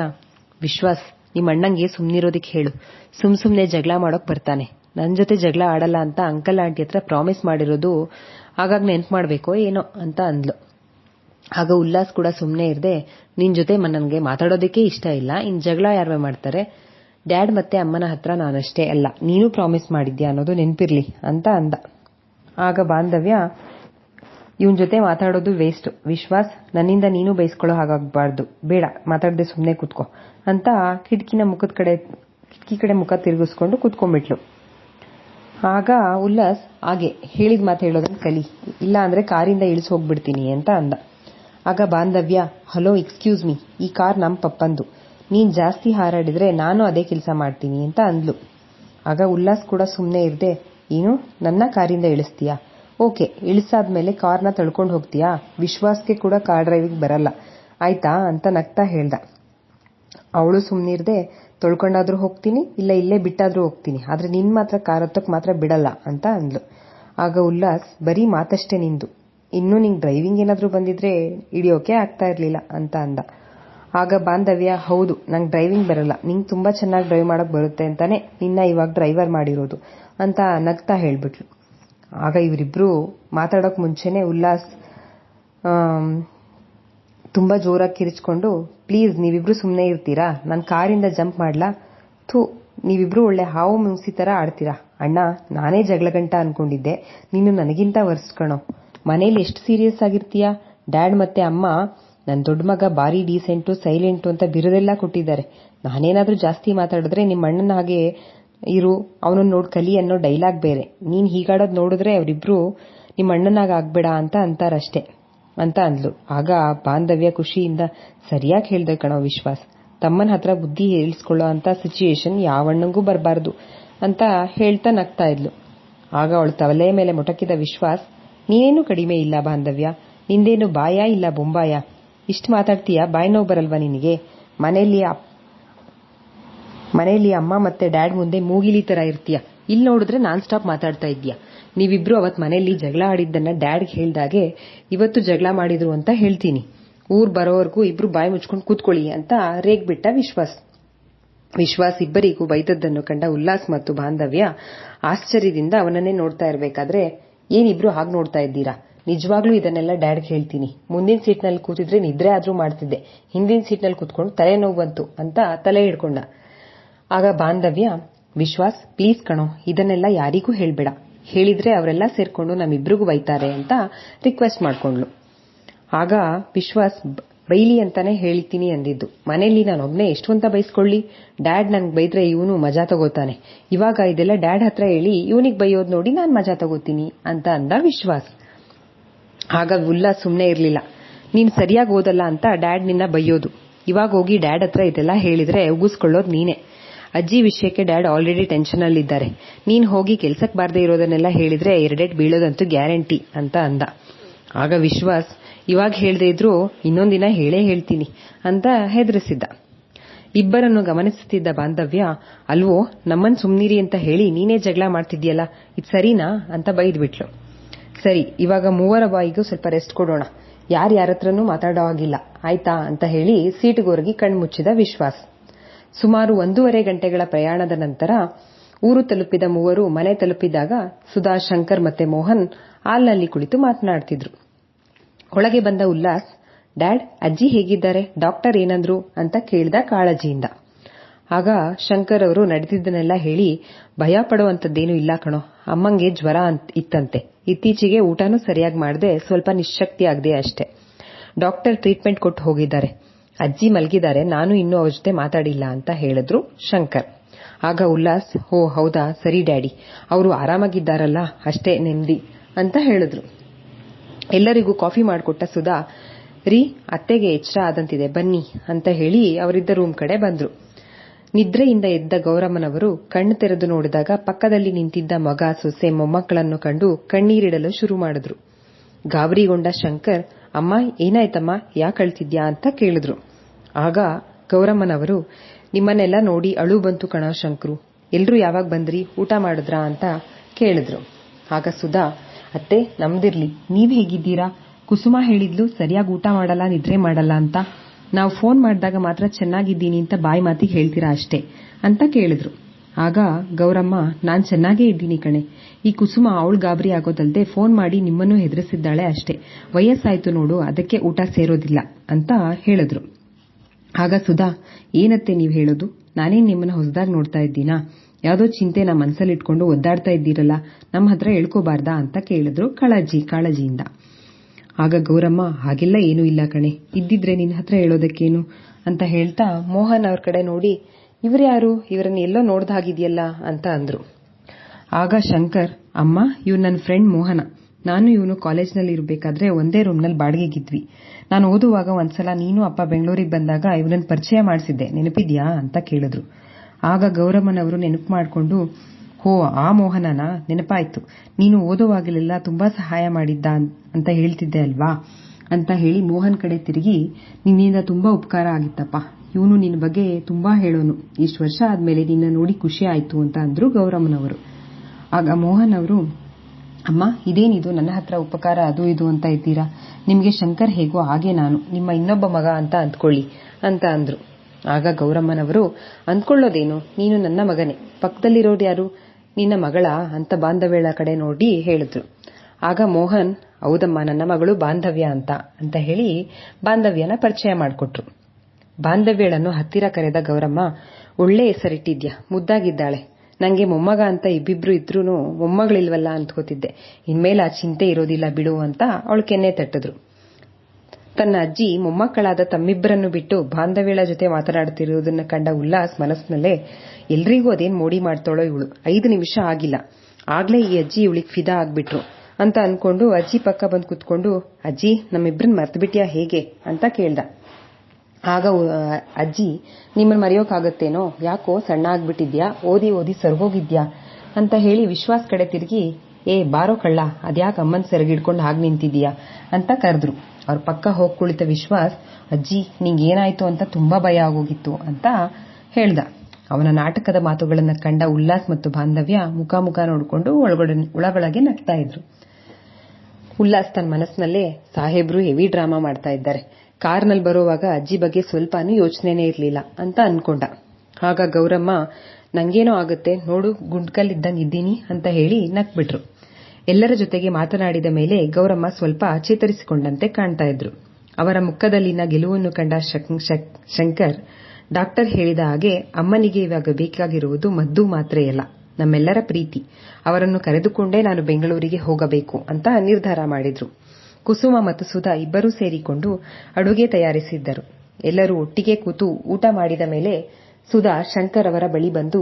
ವಿಶ್ವಾಸ್, ನಿಮ್ಮ ಅಣ್ಣಂಗೆ ಸುಮ್ನಿರೋದಕ್ಕೆ ಹೇಳು. ಸುಮ್ ಸುಮ್ನೆ ಜಗಳ ಮಾಡೋಕ್ ಬರ್ತಾನೆ. ನನ್ನ ಜೊತೆ ಜಗಳ ಆಡಲ್ಲ ಅಂತ ಅಂಕಲ್ ಆಂಟಿ ಹತ್ರ ಪ್ರಾಮಿಸ್ ಮಾಡಿರೋದು ಆಗಾಗ ನೆನ್ಪು ಮಾಡ್ಬೇಕೋ ಏನೋ ಅಂತ ಅಂದ್ಲು. ಆಗ ಉಲ್ಲಾಸ್ ಕೂಡ ಸುಮ್ಮನೆ ಇರದೆ, ನಿನ್ ಜೊತೆ ನನಗೆ ಮಾತಾಡೋದಕ್ಕೆ ಇಷ್ಟ ಇಲ್ಲ, ಇನ್ ಜಗಳ ಯಾರ್ವೇ ಮಾಡ್ತಾರೆ? ಡ್ಯಾಡ್ ಮತ್ತೆ ಅಮ್ಮನ ಹತ್ರ ನಾನಷ್ಟೇ ಅಲ್ಲ. ನೀನು ಪ್ರಾಮಿಸ್ ಮಾಡಿದ್ಯಾ ಅನ್ನೋದು ನೆನ್ಪಿರ್ಲಿ ಅಂತ ಅಂದ. ಆಗ ಬಾಂಧವ್ಯ, ಇವನ್ ಜೊತೆ ಮಾತಾಡೋದು ವೇಸ್ಟ್ ವಿಶ್ವಾಸ್, ನನ್ನಿಂದ ನೀನು ಬೈಸ್ಕೊಳ್ಳೋ ಹಾಗಾಗಬಾರ್ದು. ಬೇಡ, ಮಾತಾಡದೆ ಸುಮ್ಮನೆ ಕೂತ್ಕೋ ಅಂತ ಕಿಟಕಿನ ಮುಖದ ಕಡೆ, ಕಿಟಕಿ ಕಡೆ ಮುಖ ತಿರುಗಿಸ್ಕೊಂಡು ಕೂತ್ಕೊಂಡ್ಬಿಟ್ಲು. ಆಗ ಉಲ್ಲಾಸ್, ಹಾಗೆ, ಹೇಳಿದ ಮಾತು ಹೇಳೋದನ್ನ ಕಲಿ. ಇಲ್ಲ ಅಂದ್ರೆ ಕಾರಿಂದ ಇಳಿಸಿ ಹೋಗ್ಬಿಡ್ತೀನಿ ಅಂತ ಅಂದ. ಆಗ ಬಾಂಧವ್ಯ ಹಲೋ ಎಕ್ಸ್ಕ್ಯೂಸ್ ಮೀ ಈ ಕಾರ್ ನಮ್ಮ ಪಪ್ಪಂದು. ನೀನ್ ಜಾಸ್ತಿ ಹಾರಾಡಿದ್ರೆ ನಾನು ಅದೇ ಕೆಲಸ ಮಾಡ್ತೀನಿ ಅಂತ ಅಂದ್ಲು. ಆಗ ಉಲ್ಲಾಸ್ ಕೂಡ ಸುಮ್ಮನೆ ಇರದೆ ಏನು ನನ್ನ ಕಾರಿಂದ ಇಳಿಸ್ತೀಯಾ? ಓಕೆ, ಇಳಿಸಾದ್ಮೇಲೆ ಕಾರ್ನ ತಳ್ಕೊಂಡು ಹೋಗ್ತೀಯಾ? ವಿಶ್ವಾಸ್ಗೆ ಕೂಡ ಕಾರ್ ಡ್ರೈವಿಂಗ್ ಬರಲ್ಲ. ಆಯ್ತಾ? ಅಂತ ನಗ್ತಾ ಹೇಳ್ದ. ಅವಳು ಸುಮ್ಮನಿರ್ದೆ ತೊಳ್ಕೊಂಡಾದ್ರೂ ಹೋಗ್ತೀನಿ, ಇಲ್ಲ ಇಲ್ಲೇ ಬಿಟ್ಟಾದ್ರೂ ಹೋಗ್ತೀನಿ, ಆದ್ರೆ ನಿನ್ ಮಾತ್ರ ಕಾರ್ ಹತ್ತಕ್ ಮಾತ್ರ ಬಿಡಲ್ಲ, ಅಂತ ಅಂದ್ಲು. ಆಗ ಉಲ್ಲಾಸ್, ಬರೀ ಮಾತಷ್ಟೇ ನಿಂದು, ಇನ್ನೂ ನಿಂಗೆ ಡ್ರೈವಿಂಗ್ ಏನಾದ್ರೂ ಬಂದಿದ್ರೆ ಹಿಡಿಯೋಕೆ ಆಗ್ತಾ ಇರ್ಲಿಲ್ಲ, ಅಂತ ಅಂದ. ಆಗ ಬಾಂಧವ್ಯ, ಹೌದು, ನಂಗೆ ಡ್ರೈವಿಂಗ್ ಬರಲ್ಲ. ನಿಂಗೆ ತುಂಬಾ ಚೆನ್ನಾಗಿ ಡ್ರೈವ್ ಮಾಡಕ್ ಬರುತ್ತೆ ಅಂತಾನೆ ನಿನ್ನ ಇವಾಗ ಡ್ರೈವರ್ ಮಾಡಿರೋದು ಅಂತ ನಗ್ತಾ ಹೇಳ್ಬಿಟ್ಲು. ಆಗ ಇವರಿಬ್ರು ಮಾತಾಡೋಕ್ ಮುಂಚೆನೆ ಉಲ್ಲಾಸ್ ತುಂಬಾ ಜೋರಾಗಿ ಕಿರಿಚ್ಕೊಂಡು ಪ್ಲೀಸ್ ನೀವಿಬ್ರು ಸುಮ್ಮನೆ ಇರ್ತೀರಾ? ನಾನು ಕಾರಿಂದ ಜಂಪ್ ಮಾಡ್ಲಾ? ಥೂ, ನೀವಿಬ್ರು ಒಳ್ಳೆ ಹಾವು ಮುಂಗ್ಸಿ ತರ ಆಡ್ತೀರಾ? ಅಣ್ಣ, ನಾನೇ ಜಗಳಗಂಟ ಅನ್ಕೊಂಡಿದ್ದೆ. ನೀನು ನನಗಿಂತ ವರ್ಸ್ಕಣೋ ಮನೇಲಿ ಎಷ್ಟು ಸೀರಿಯಸ್ ಆಗಿರ್ತೀಯಾ? ಡ್ಯಾಡ್ ಮತ್ತೆ ಅಮ್ಮ ನನ್ನ ದೊಡ್ಡ ಮಗ ಭಾರಿ ಡೀಸೆಂಟು ಸೈಲೆಂಟು ಅಂತ ಬಿರುದೆಲ್ಲ ಕೊಟ್ಟಿದ್ದಾರೆ. ನಾನೇನಾದರೂ ಜಾಸ್ತಿ ಮಾತಾಡಿದ್ರೆ ನಿಮ್ಮ ಅಣ್ಣನ ಹಾಗೆ ಇರು, ಅವನನ್ನ ನೋಡಿ ಕಲಿ ಅನ್ನೋ ಡೈಲಾಗ್ ಬೇರೆ. ನೀನು ಹೀಗಾಡೋದು ನೋಡಿದ್ರೆ ಅವರಿಬ್ರು ನಿಮ್ಮ ಅಣ್ಣನಾಗ ಆಗ್ಬೇಡ ಅಂತ ಅಂತಾರಷ್ಟೇ, ಅಂತ ಅಂದ್ಲು. ಆಗ ಬಾಂಧವ್ಯ ಖುಷಿಯಿಂದ ಸರಿಯಾಗಿ ಹೇಳ್ದೆ ಕಣೋ ವಿಶ್ವಾಸ್. ತಮ್ಮನ ಹತ್ರ ಬುದ್ಧಿ ಹೇಳಿಸ್ಕೊಳ್ಳೋ ಅಂತ ಸಿಚುಯೇಷನ್ ಯಾವಣ್ಣಂಗೂ ಬರಬಾರ್ದು ಅಂತ ಹೇಳ್ತಾ ನಗ್ತಾ ಇದ್ಲು. ಆಗ ಅವಳು ತವಲೆಯ ಮೇಲೆ ಮೊಟಕಿದ ವಿಶ್ವಾಸ್, ನೀನೇನು ಕಡಿಮೆ ಇಲ್ಲ ಬಾಂಧವ್ಯ, ನಿಂದೇನು ಬಾಯ ಇಲ್ಲ ಬೊಂಬಾಯ? ಇಷ್ಟು ಮಾತಾಡ್ತೀಯ? ಬಾಯ್ ನೋವು ಬರಲ್ವಾ ನಿನಗೆ? ಮನೆಯಲ್ಲಿ ಮನೆಯಲ್ಲಿ ಅಮ್ಮ ಮತ್ತೆ ಡ್ಯಾಡ್ ಮುಂದೆ ಮೂಗಿಲಿ ತರ ಇರ್ತೀಯ. ಇಲ್ಲಿ ನೋಡಿದ್ರೆ ನಾನ್ ಸ್ಟಾಪ್ ಮಾತಾಡ್ತಾ ಇದ್ದೀಯ? ನೀವಿಬ್ರು ಅವತ್ ಮನೆಯಲ್ಲಿ ಜಗಳ ಆಡಿದ್ದನ್ನ ಡ್ಯಾಡ್ಗೆ ಹೇಳ್ದಾಗೆ ಇವತ್ತು ಜಗಳ ಮಾಡಿದ್ರು ಅಂತ ಹೇಳ್ತೀನಿ. ಊರ್ ಬರೋವರೆಗೂ ಇಬ್ರು ಬಾಯಿ ಮುಚ್ಕೊಂಡು ಕೂತ್ಕೊಳ್ಳಿ ಅಂತ ರೇಗ್ಬಿಟ್ಟ ವಿಶ್ವಾಸ್. ವಿಶ್ವಾಸ್ ಇಬ್ಬರಿಗೂ ಬೈದದ್ದನ್ನು ಕಂಡ ಉಲ್ಲಾಸ್ ಮತ್ತು ಬಾಂಧವ್ಯ ಆಶ್ಚರ್ಯದಿಂದ ಅವನನ್ನೇ ನೋಡ್ತಾ ಇರಬೇಕಾದ್ರೆ ಏನಿಬ್ರು ಹಾಗೆ ನೋಡ್ತಾ ಇದ್ದೀರಾ? ನಿಜವಾಗ್ಲೂ ಇದನ್ನೆಲ್ಲ ಡ್ಯಾಡ್ಗೆ ಹೇಳ್ತೀನಿ ಮುಂದಿನ ಸೀಟ್ನಲ್ಲಿ ಕೂತಿದ್ರೆ ನಿದ್ರೆ ಆದ್ರೂ ಮಾಡ್ತಿದ್ದೆ. ಹಿಂದಿನ ಸೀಟ್ನಲ್ಲಿ ಕೂತ್ಕೊಂಡು ತಲೆನೋವು ಬಂತು ಅಂತ ತಲೆ ಹಿಡ್ಕೊಂಡ. ಆಗ ಬಾಂಧವ್ಯ, ವಿಶ್ವಾಸ್ ಪ್ಲೀಸ್ ಕಣೋ, ಇದನ್ನೆಲ್ಲ ಯಾರಿಗೂ ಹೇಳ್ಬೇಡ. ಹೇಳಿದ್ರೆ ಅವರೆಲ್ಲ ಸೇರ್ಕೊಂಡು ನಮ್ಮಿಬ್ರಿಗೂ ಬೈತಾರೆ ಅಂತ ರಿಕ್ವೆಸ್ಟ್ ಮಾಡ್ಕೊಂಡ್ಲು ಆಗ ವಿಶ್ವಾಸ್, ಬೈಲಿ ಅಂತಾನೆ ಹೇಳ್ತೀನಿ ಅಂದಿದ್ದು. ಮನೇಲಿ ನಾನೊಬ್ನೇ ಎಷ್ಟು ಅಂತ ಬೈಸ್ಕೊಳ್ಳಿ. ಡ್ಯಾಡ್ ನಂಗೆ ಬೈದ್ರೆ ಇವನು ಮಜಾ ತಗೋತಾನೆ. ಇವಾಗ ಇದೆಲ್ಲ ಡ್ಯಾಡ್ ಹತ್ರ ಹೇಳಿ, ಇವನಿಗೆ ಬೈಯೋದ್ ನೋಡಿ ನಾನು ಮಜಾ ತಗೋತೀನಿ ಅಂತ ಅಂದ ವಿಶ್ವಾಸ್. ಆಗ ಗುಲ್ಲ ಸುಮ್ಮನೆ ಇರ್ಲಿಲ್ಲ. ನೀನ್ ಸರಿಯಾಗಿ ಓದಲ್ಲ ಅಂತ ಡ್ಯಾಡ್ ನಿನ್ನ ಬೈಯೋದು. ಇವಾಗ ಹೋಗಿ ಡ್ಯಾಡ್ ಹತ್ರ ಇದೆಲ್ಲ ಹೇಳಿದ್ರೆ ಉಗಿಸ್ಕೊಳ್ಳೋದು ನೀನೆ. ಅಜ್ಜಿ ವಿಷಯಕ್ಕೆ ಡ್ಯಾಡ್ ಆಲ್ರೆಡಿ ಟೆನ್ಷನ್ ಅಲ್ಲಿದ್ದಾರೆ. ನೀನ್ ಹೋಗಿ ಕೆಲ್ಸಕ್ಕೆ ಬಾರದೆ ಇರೋದನ್ನೆಲ್ಲ ಹೇಳಿದ್ರೆ ಎರಡೆಟ್ ಬೀಳೋದಂತೂ ಗ್ಯಾರಂಟಿ ಅಂತ ಅಂದ. ಆಗ ವಿಶ್ವಾಸ್, ಇವಾಗ ಹೇಳದೇ ಇದ್ರು ಇನ್ನೊಂದಿನ ಹೇಳೇ ಹೇಳ್ತೀನಿ ಅಂತ ಹೆದರಿಸಿದ್ದ. ಇಬ್ಬರನ್ನು ಗಮನಿಸುತ್ತಿದ್ದ ಬಾಂಧವ್ಯ, ಅಲ್ವೋ ನಮ್ಮನ್ ಸುಮ್ನಿರಿ ಅಂತ ಹೇಳಿ ನೀನೇ ಜಗಳ ಮಾಡ್ತಿದ್ಯಲ್ಲ ಇದು ಸರಿನಾ ಅಂತ ಬೈದ್ಬಿಟ್ಲು. ಸರಿ, ಇವಾಗ ಮೂವರ ಬಾಯಿಗೂ ಸ್ವಲ್ಪ ರೆಸ್ಟ್ ಕೊಡೋಣ. ಯಾರ್ಯಾರತ್ರನೂ ಮಾತಾಡೋ ಹಾಗಿಲ್ಲ. ಆಯ್ತಾ ಅಂತ ಹೇಳಿ ಸೀಟುಗೋರಿಗೆ ಕಣ್ಮುಚ್ಚಿದ ವಿಶ್ವಾಸ್. ಸುಮಾರು ಒಂದೂವರೆ ಗಂಟೆಗಳ ಪ್ರಯಾಣದ ನಂತರ ಊರು ತಲುಪಿದ ಮೂವರು, ಮನೆ ತಲುಪಿದಾಗ ಸುಧಾ ಶಂಕರ್ ಮತ್ತೆ ಮೋಹನ್ ಹಾಲ್ನಲ್ಲಿ ಕುಳಿತು ಮಾತನಾಡ್ತಿದ್ರು. ಒಳಗೆ ಬಂದ ಉಲ್ಲಾಸ್, ಡ್ಯಾಡ್, ಅಜ್ಜಿ ಹೇಗಿದ್ದಾರೆ? ಡಾಕ್ಟರ್ ಏನಂದ್ರು? ಅಂತ ಕೇಳ್ದ ಕಾಳಜಿಯಿಂದ. ಆಗ ಶಂಕರ್ ಅವರು ನಡೆದಿದ್ದನ್ನೆಲ್ಲ ಹೇಳಿ ಭಯ ಪಡುವಂತದ್ದೇನು ಇಲ್ಲ ಕಣೋ, ಅಮ್ಮಂಗೆ ಜ್ವರ ಇತ್ತಂತೆ. ಇತ್ತೀಚೆಗೆ ಊಟನೂ ಸರಿಯಾಗಿ ಮಾಡದೆ ಸ್ವಲ್ಪ ನಿಶಕ್ತಿ ಆಗದೆ ಅಷ್ಟೇ. ಡಾಕ್ಟರ್ ಟ್ರೀಟ್ಮೆಂಟ್ ಕೊಟ್ಟು ಹೋಗಿದ್ದಾರೆ. ಅಜ್ಜಿ ಮಲಗಿದ್ದಾರೆ, ನಾನು ಇನ್ನೂ ಅವ್ರ ಜೊತೆ ಮಾತಾಡಿಲ್ಲ ಅಂತ ಹೇಳಿದ್ರು ಶಂಕರ್. ಆಗ ಉಲ್ಲಾಸ್, ಓ ಹೌದಾ, ಸರಿ ಡ್ಯಾಡಿ, ಅವರು ಆರಾಮಾಗಿದ್ದಾರಲ್ಲ, ಅಷ್ಟೇ ನೆಮ್ಮದಿ ಅಂತ ಹೇಳಿದ್ರು. ಎಲ್ಲರಿಗೂ ಕಾಫಿ ಮಾಡಿಕೊಟ್ಟ ಸುಧಾ, ರೀ, ಅತ್ತೆಗೆ ಎಚ್ಚರ ಆದಂತಿದೆ, ಬನ್ನಿ ಅಂತ ಹೇಳಿ ಅವರಿದ್ದ ರೂಮ್ ಕಡೆ ಬಂದ್ರು. ನಿದ್ರೆಯಿಂದ ಎದ್ದ ಗೌರಮ್ಮನವರು ಕಣ್ಣು ತೆರೆದು ನೋಡಿದಾಗ ಪಕ್ಕದಲ್ಲಿ ನಿಂತಿದ್ದ ಮಗ ಸೊಸೆ ಮೊಮ್ಮಕ್ಕಳನ್ನು ಕಂಡು ಕಣ್ಣೀರಿಡಲು ಶುರು ಮಾಡಿದ್ರು. ಗಾಬರಿಗೊಂಡ ಶಂಕರ್, ಅಮ್ಮ, ಏನಾಯ್ತಮ್ಮ? ಯಾಕೆ ಅಳ್ತಿದ್ಯಾ? ಅಂತ ಕೇಳಿದ್ರು. ಆಗ ಗೌರಮ್ಮನವರು, ನಿಮ್ಮನ್ನೆಲ್ಲ ನೋಡಿ ಅಳು ಬಂತು ಕಣ ಶಂಕರು. ಎಲ್ಲರೂ ಯಾವಾಗ ಬಂದ್ರಿ? ಊಟ ಮಾಡಿದ್ರಾ? ಅಂತ ಕೇಳಿದ್ರು. ಆಗ ಸುಧಾ, ಅತ್ತೆ, ನಮ್ದಿರ್ಲಿ. ನೀವ್ ಹೇಗಿದ್ದೀರಾ? ಕುಸುಮ ಹೇಳಿದ್ಲು, ಸರಿಯಾಗಿ ಊಟ ಮಾಡಲ್ಲ, ನಿದ್ರೆ ಮಾಡಲ್ಲ ಅಂತ. ನಾವು ಫೋನ್ ಮಾಡಿದಾಗ ಮಾತ್ರ ಚೆನ್ನಾಗಿದ್ದೀನಿ ಅಂತ ಬಾಯಿ ಮಾತಿಗೆ ಹೇಳ್ತೀರಾ ಅಷ್ಟೇ ಅಂತ ಕೇಳಿದ್ರು. ಆಗ ಗೌರಮ್ಮ, ನಾನ್ ಚೆನ್ನಾಗೇ ಇದ್ದೀನಿ ಕಣೆ. ಈ ಕುಸುಮ ಅವಳು ಗಾಬರಿ ಆಗೋದಲ್ದೆ ಫೋನ್ ಮಾಡಿ ನಿಮ್ಮನ್ನು ಹೆದರಿಸಿದ್ದಾಳೆ ಅಷ್ಟೇ. ವಯಸ್ಸಾಯ್ತು ನೋಡು, ಅದಕ್ಕೆ ಊಟ ಸೇರೋದಿಲ್ಲ ಅಂತ ಹೇಳಿದ್ರು. ಆಗ ಸುಧಾ, ಏನತ್ತೆ ನೀವು ಹೇಳೋದು? ನಾನೇನ್ ನಿಮ್ಮನ್ನ ಹೊಸದಾಗಿ ನೋಡ್ತಾ ಇದ್ದೀನಾ? ಯಾವುದೋ ಚಿಂತೆನ ಮನಸ್ಸಲ್ಲಿಟ್ಕೊಂಡು ಒದ್ದಾಡ್ತಾ ಇದ್ದೀರಲ್ಲ ನಮ್ಮ ಹತ್ರ ಹೇಳ್ಕೋಬಾರ್ದಾ ಅಂತ ಕೇಳಿದ್ರು ಕಾಳಜಿ, ಕಾಳಜಿಯಿಂದ. ಆಗ ಗೌರಮ್ಮ, ಹಾಗೆಲ್ಲ ಏನೂ ಇಲ್ಲ ಕಣೆ. ಇದ್ದಿದ್ರೆ ನಿನ್ನ ಹತ್ರ ಹೇಳೋದಕ್ಕೇನು? ಅಂತ ಹೇಳ್ತಾ ಮೋಹನ್ ಅವ್ರ ಕಡೆ ನೋಡಿ ಇವ್ರ್ಯಾರು ಇವರನ್ನ ಎಲ್ಲೋ ನೋಡ್ದಾಗಿದೆಯಲ್ಲ ಅಂತ ಅಂದ್ರು. ಆಗ ಶಂಕರ್, ಅಮ್ಮ ಇವ್ ನನ್ನ ಫ್ರೆಂಡ್ ಮೋಹನ. ನಾನು ಇವನು ಕಾಲೇಜ್ನಲ್ಲಿ ಇರಬೇಕಾದ್ರೆ ಒಂದೇ ರೂಮ್ನಲ್ಲಿ ಬಾಡಿಗೆಗಿದ್ವಿ. ನಾನು ಓದುವಾಗ ಒಂದ್ಸಲ ನೀನು ಅಪ್ಪ ಬೆಂಗಳೂರಿಗೆ ಬಂದಾಗ ಇವನನ್ನ ಪರಿಚಯ ಮಾಡಿಸಿದ್ದೆ. ನೆನಪಿದ್ಯಾ? ಅಂತ ಕೇಳಿದ್ರು. ಆಗ ಗೌರಮ್ಮನವರು ನೆನಪು ಮಾಡಿಕೊಂಡು ಹೋ, ಆ ಮೋಹನನ ನೆನಪಾಯ್ತು. ನೀನು ಓದುವಾಗಲೆಲ್ಲ ತುಂಬಾ ಸಹಾಯ ಮಾಡಿದ್ದ ಅಂತ ಹೇಳ್ತಿದ್ದೆ ಅಲ್ವಾ? ಅಂತ ಹೇಳಿ ಮೋಹನ್ ಕಡೆ ತಿರುಗಿ, ನಿನ್ನಿಂದ ತುಂಬಾ ಉಪಕಾರ ಆಗಿತ್ತಪ್ಪ. ಇವನು ನಿನ್ನ ಬಗ್ಗೆ ತುಂಬಾ ಹೇಳೋನು. ಇಷ್ಟು ವರ್ಷ ಆದ್ಮೇಲೆ ನಿನ್ನ ನೋಡಿ ಖುಷಿ ಆಯ್ತು ಅಂತ ಅಂದ್ರು ಗೌರಮ್ಮನವರು. ಆಗ ಮೋಹನ್ ಅವರು, ಅಮ್ಮ, ಇದೇನಿದು? ನನ್ನ ಹತ್ರ ಉಪಕಾರ ಅದು ಇದು ಅಂತ ಇದ್ದೀರಾ? ನಿಮ್ಗೆ ಶಂಕರ್ ಹೇಗೋ ಹಾಗೆ ನಾನು. ನಿಮ್ಮ ಇನ್ನೊಬ್ಬ ಮಗ ಅಂತ ಅಂದ್ಕೊಳ್ಳಿ ಅಂತ ಅಂದ್ರು. ಆಗ ಗೌರಮ್ಮನವರು ಅಂದ್ಕೊಳ್ಳೋದೇನು ನೀನು ನನ್ನ ಮಗನೇ. ಪಕ್ಕದಲ್ಲಿರೋದು ಯಾರು? ನಿನ್ನ ಮಗಳ ಅಂತ ಬಾಂಧವ್ಯಳ ಕಡೆ ನೋಡಿ ಹೇಳಿದ್ರು. ಆಗ ಮೋಹನ್, ಹೌದಮ್ಮ, ನನ್ನ ಮಗಳು ಬಾಂಧವ್ಯ ಅಂತ ಅಂತ ಹೇಳಿ ಬಾಂಧವ್ಯನ ಪರಿಚಯ ಮಾಡಿಕೊಟ್ರು. ಬಾಂಧವ್ಯಳನ್ನು ಹತ್ತಿರ ಕರೆದ ಗೌರಮ್ಮ, ಒಳ್ಳೆ ಹೆಸರಿಟ್ಟಿದ್ಯಾ, ಮುದ್ದಾಗಿದ್ದಾಳೆ. ನಂಗೆ ಮೊಮ್ಮಗ ಅಂತ ಇಬ್ಬಿಬ್ರು ಇದ್ರೂ ಮೊಮ್ಮಗಳಿಲ್ವಲ್ಲ ಅಂದ್ಕೋತಿದ್ದೆ ಇನ್ಮೇಲೆ ಆ ಚಿಂತೆ ಇರೋದಿಲ್ಲ ಬಿಡು ಅಂತ ಅವಳು ಕೆನ್ನೆ ತಟ್ಟಿದ್ರು. ತನ್ನ ಅಜ್ಜಿ ಮೊಮ್ಮಕ್ಕಳಾದ ತಮ್ಮಿಬ್ಬರನ್ನು ಬಿಟ್ಟು ಬಾಂಧವ್ಯಳ ಜೊತೆ ಮಾತನಾಡುತ್ತಿರುವುದನ್ನು ಕಂಡ ಉಲ್ಲಾಸ್ ಮನಸ್ಸಿನಲ್ಲೇ ಎಲ್ರಿಗೂ ಅದೇನ್ ಮೋಡಿ ಮಾಡ್ತಾಳೋ ಇವಳು. ಐದು ನಿಮಿಷ ಆಗಿಲ್ಲ. ಆಗ್ಲೇ ಈ ಅಜ್ಜಿ ಇವಳಿಗೆ ಫಿದಾ ಆಗ್ಬಿಟ್ರು. ಅಂತ ಅನ್ಕೊಂಡು ಅಜ್ಜಿ ಪಕ್ಕ ಬಂದು ಕುತ್ಕೊಂಡು, ಅಜ್ಜಿ, ನಮ್ಮಿಬ್ರನ್ ಮರ್ತ್ಬಿಟ್ಯಾ ಹೇಗೆ? ಅಂತ ಕೇಳ್ದ. ಆಗ ಅಜ್ಜಿ ನಿಮ್ಮನ್ನ ಮರೆಯೋಕಾಗತ್ತೇನೋ? ಯಾಕೋ ಸಣ್ಣ ಆಗ್ಬಿಟ್ಟಿದ್ಯಾ? ಓದಿ ಓದಿ ಸರ್ಗೋಗಿದ್ಯಾ ಅಂತ ಹೇಳಿ ವಿಶ್ವಾಸ್ ಕಡೆ ತಿರುಗಿ, ಏ, ಬಾರೋ ಕಳ್ಳ, ಅದ್ಯಾಕೆ ಅಮ್ಮನ್ ಸೆರಗಿಡ್ಕೊಂಡು ಹಾಗೆ ನಿಂತಿದ್ಯಾ ಅಂತ ಕರೆದ್ರು. ಅವ್ರ ಪಕ್ಕ ಹೋಗಿ ಕುಳಿತ ವಿಶ್ವಾಸ್, ಅಜ್ಜಿ, ನಿಂಗೇನಾಯ್ತು ಅಂತ ತುಂಬಾ ಭಯ ಆಗೋಗಿತ್ತು, ಅಂತ ಹೇಳ್ದ. ಅವನ ನಾಟಕದ ಮಾತುಗಳನ್ನ ಕಂಡ ಉಲ್ಲಾಸ್ ಮತ್ತು ಬಾಂಧವ್ಯ ಮುಖಾಮುಖ ನೋಡಿಕೊಂಡು ಒಳಗೊಳಗೆ ನಗ್ತಾ ಇದ್ರು. ಉಲ್ಲಾಸ್ ತನ್ನ ಮನಸ್ಸಿನಲ್ಲೇ ಸಾಹೇಬ್ರು ಹೆವಿ ಡ್ರಾಮಾ ಮಾಡ್ತಾ ಇದ್ದಾರೆ. ಕಾರ್ನಲ್ಲಿ ಬರುವಾಗ ಅಜ್ಜಿ ಬಗ್ಗೆ ಸ್ವಲ್ಪನೂ ಯೋಚನೆನೇ ಇರಲಿಲ್ಲ ಅಂತ ಅನ್ಕೊಂಡ. ಆಗ ಗೌರಮ್ಮ, ನಂಗೇನೋ ಆಗುತ್ತೆ, ನೋಡು, ಗುಂಡ್ಕಲ್ಲಿದ್ದಂಗೆ ಇದ್ದೀನಿ ಅಂತ ಹೇಳಿ ನಕ್ಬಿಟ್ರು ಎಲ್ಲರ ಜೊತೆಗೆ ಮಾತನಾಡಿದ ಮೇಲೆ ಗೌರಮ್ಮ ಸ್ವಲ್ಪ ಚೇತರಿಸಿಕೊಂಡಂತೆ ಕಾಣ್ತಾ ಇದ್ರು. ಅವರ ಮುಖದಲ್ಲಿನ ಗೆಲುವನ್ನು ಕಂಡ ಶಂಕರ್ ಡಾಕ್ಟರ್ ಹೇಳಿದ ಹಾಗೆ ಅಮ್ಮನಿಗೆ ಇವಾಗ ಬೇಕಾಗಿರುವುದು ಮದ್ದು ಮಾತ್ರೆಯಲ್ಲ ನಮ್ಮೆಲ್ಲರ ಪ್ರೀತಿ. ಅವರನ್ನು ಕರೆದುಕೊಂಡೇ ನಾನು ಬೆಂಗಳೂರಿಗೆ ಹೋಗಬೇಕು ಅಂತ ನಿರ್ಧಾರ ಮಾಡಿದ್ರು. ಕುಸುಮ ಮತ್ತು ಸುಧಾ ಇಬ್ಬರೂ ಸೇರಿಕೊಂಡು ಅಡುಗೆ ತಯಾರಿಸಿದ್ದರು. ಎಲ್ಲರೂ ಒಟ್ಟಿಗೆ ಕೂತು ಊಟ ಮಾಡಿದ ಮೇಲೆ ಸುಧಾ ಶಂಕರ್ ಅವರ ಬಳಿ ಬಂದು,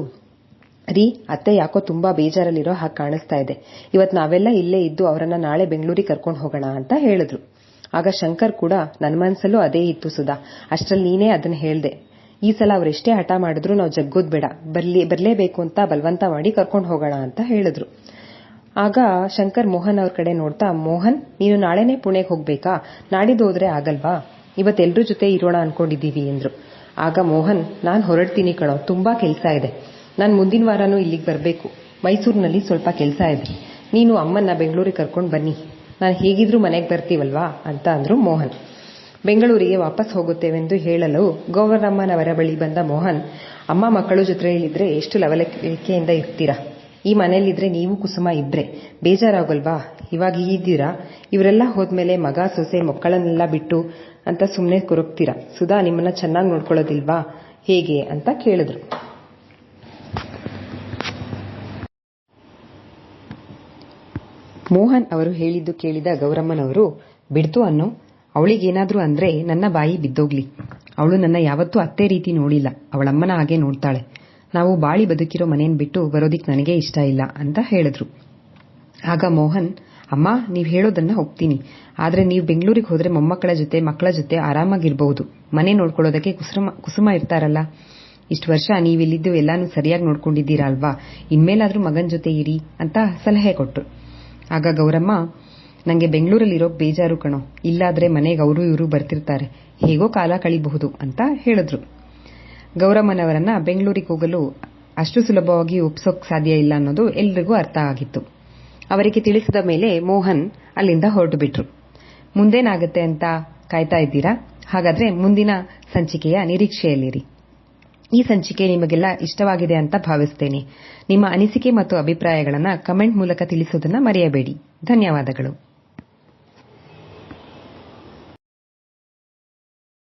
ರೀ, ಅತ್ತೆ ಯಾಕೋ ತುಂಬಾ ಬೇಜಾರಲ್ಲಿರೋ ಹಾಗೆ ಕಾಣಿಸ್ತಾ ಇದೆ. ಇವತ್ ನಾವೆಲ್ಲ ಇಲ್ಲೇ ಇದ್ದು ಅವರನ್ನ ನಾಳೆ ಬೆಂಗಳೂರಿಗೆ ಕರ್ಕೊಂಡು ಹೋಗೋಣ ಅಂತ ಹೇಳಿದ್ರು. ಆಗ ಶಂಕರ್ ಕೂಡ, ನನ್ನ ಮನಸ್ಸಲ್ಲೂ ಅದೇ ಇತ್ತು ಸುಧಾ. ಅಷ್ಟರಲ್ಲಿ ನೀನೇ ಅದನ್ನ ಹೇಳ್ದೆ. ಈ ಸಲ ಅವರೆಷ್ಟೇ ಹಠ ಮಾಡಿದ್ರು ನಾವು ಜಗ್ಗೋದ್ ಬೇಡ. ಬರ್ಲಿ, ಬರ್ಲೇಬೇಕು ಅಂತ ಬಲವಂತ ಮಾಡಿ ಕರ್ಕೊಂಡು ಹೋಗೋಣ ಅಂತ ಹೇಳಿದ್ರು. ಆಗ ಶಂಕರ್ ಮೋಹನ್ ಅವ್ರ ಕಡೆ ನೋಡ್ತಾ, ಮೋಹನ್, ನೀನು ನಾಳೆನೇ ಪುಣೆಗೆ ಹೋಗ್ಬೇಕಾ? ನಾಡಿದ್ದು ಹೋದ್ರೆ ಆಗಲ್ವಾ? ಇವತ್ತೆಲ್ರ ಜೊತೆ ಇರೋಣ ಅನ್ಕೊಂಡಿದ್ದೀವಿ ಎಂದ್ರು ಆಗ ಮೋಹನ್, ನಾನು ಹೊರಡ್ತೀನಿ ಕಣೋ, ತುಂಬಾ ಕೆಲಸ ಇದೆ. ನಾನು ಮುಂದಿನ ವಾರನೂ ಇಲ್ಲಿಗೆ ಬರಬೇಕು. ಮೈಸೂರಿನಲ್ಲಿ ಸ್ವಲ್ಪ ಕೆಲಸ ಇದೆ. ನೀನು ಅಮ್ಮನ್ನ ಬೆಂಗಳೂರಿಗೆ ಕರ್ಕೊಂಡು ಬನ್ನಿ. ನಾನು ಹೇಗಿದ್ರೂ ಮನೆಗೆ ಬರ್ತೀವಲ್ವಾ? ಅಂತ ಅಂದ್ರು ಮೋಹನ್. ಬೆಂಗಳೂರಿಗೆ ವಾಪಸ್ ಹೋಗುತ್ತೇವೆಂದು ಹೇಳಲು ಗೌರಮ್ಮನವರ ಬಳಿ ಬಂದ ಮೋಹನ್, ಅಮ್ಮ ಮಕ್ಕಳು ಜೊತೆಯಲ್ಲಿದ್ರೆ ಎಷ್ಟು ಲವಲವಿಕೆಯಿಂದ ಇರ್ತೀರಾ? ಈ ಮನೆಯಲ್ಲಿದ್ರೆ ನೀವು ಕುಸುಮ ಇಬ್ರೆ, ಬೇಜಾರಾಗಲ್ವಾ? ಇವಾಗ ಇದ್ದೀರಾ? ಇವರೆಲ್ಲ ಹೋದ್ಮೇಲೆ ಮಗ, ಸೊಸೆ, ಮಕ್ಕಳನ್ನೆಲ್ಲ ಬಿಟ್ಟು ಅಂತ ಸುಮ್ಮನೆ ಕೊರಗ್ತೀರಾ ಸುಧಾ, ನಿಮ್ಮನ್ನ ಚೆನ್ನಾಗಿ ನೋಡ್ಕೊಳ್ಳೋದಿಲ್ವಾ? ಹೇಗೆ? ಅಂತ ಕೇಳಿದ್ರು. ಮೋಹನ್ ಅವರು ಹೇಳಿದ್ದು ಕೇಳಿದ ಗೌರಮ್ಮನವರು, ಬಿಡ್ತು ಅನ್ನೋ ಅವಳಿಗೇನಾದ್ರೂ ಅಂದ್ರೆ ನನ್ನ ಬಾಯಿ ಬಿದ್ದೋಗ್ಲಿ. ಅವಳು ನನ್ನ ಯಾವತ್ತೂ ಅತ್ತೆ ರೀತಿ ನೋಡಿಲ್ಲ. ಅವಳಮ್ಮನ ಹಾಗೆ ನೋಡ್ತಾಳೆ. ನಾವು ಬಾಳಿ ಬದುಕಿರೋ ಮನೆಯನ್ನು ಬಿಟ್ಟು ಬರೋದಿಕ್ ನನಗೆ ಇಷ್ಟ ಇಲ್ಲ ಅಂತ ಹೇಳಿದ್ರು. ಆಗ ಮೋಹನ್, ಅಮ್ಮ, ನೀವು ಹೇಳೋದನ್ನ ಹೋಗ್ತೀನಿ ಆದ್ರೆ ನೀವು ಬೆಂಗಳೂರಿಗೆ ಹೋದ್ರೆ ಮೊಮ್ಮಕ್ಕಳ ಜೊತೆ, ಮಕ್ಕಳ ಜೊತೆ ಆರಾಮಾಗಿರ್ಬಹುದು. ಮನೆ ನೋಡ್ಕೊಳ್ಳೋದಕ್ಕೆ ಕುಸುಮ ಇರ್ತಾರಲ್ಲ. ಇಷ್ಟು ವರ್ಷ ನೀವಿಲ್ಲಿದ್ದು ಎಲ್ಲಾನು ಸರಿಯಾಗಿ ನೋಡ್ಕೊಂಡಿದ್ದೀರಾ ಅಲ್ವಾ? ಇನ್ಮೇಲಾದ್ರೂ ಮಗನ್ ಜೊತೆ ಇರಿ ಅಂತ ಸಲಹೆ ಕೊಟ್ಟರು ಆಗ ಗೌರಮ್ಮ ನಂಗೆ ಬೆಂಗಳೂರಲ್ಲಿರೋ ಬೇಜಾರು ಕಣೋ. ಇಲ್ಲಾದ್ರೆ ಮನೆಗೆ ಅವರು ಇವರು ಬರ್ತಿರ್ತಾರೆ. ಹೇಗೋ ಕಾಲ ಕಳಿಬಹುದು ಅಂತ ಹೇಳಿದ್ರು. ಗೌರಮ್ಮನವರನ್ನ ಬೆಂಗಳೂರಿಗೆ ಹೋಗಲು ಅಷ್ಟು ಸುಲಭವಾಗಿ ಒಪ್ಸೋಕ್ ಸಾಧ್ಯ ಇಲ್ಲ ಅನ್ನೋದು ಎಲ್ರಿಗೂ ಅರ್ಥ ಆಗಿತ್ತು. ಅವರಿಗೆ ತಿಳಿಸಿದ ಮೇಲೆ ಮೋಹನ್ ಅಲ್ಲಿಂದ ಹೊರಟು ಬಿಟ್ರು ಮುಂದೇನಾಗುತ್ತೆ ಅಂತ ಕಾಯ್ತಾ ಇದ್ದೀರಾ? ಹಾಗಾದ್ರೆ ಮುಂದಿನ ಸಂಚಿಕೆಯ ನಿರೀಕ್ಷೆಯಲ್ಲಿರಿ. ಈ ಸಂಚಿಕೆ ನಿಮಗೆಲ್ಲ ಇಷ್ಟವಾಗಿದೆ ಅಂತ ಭಾವಿಸ್ತೇನೆ. ನಿಮ್ಮ ಅನಿಸಿಕೆ ಮತ್ತು ಅಭಿಪ್ರಾಯಗಳನ್ನು ಕಮೆಂಟ್ ಮೂಲಕ ತಿಳಿಸುವುದನ್ನು ಮರೆಯಬೇಡಿ. ಧನ್ಯವಾದಗಳು.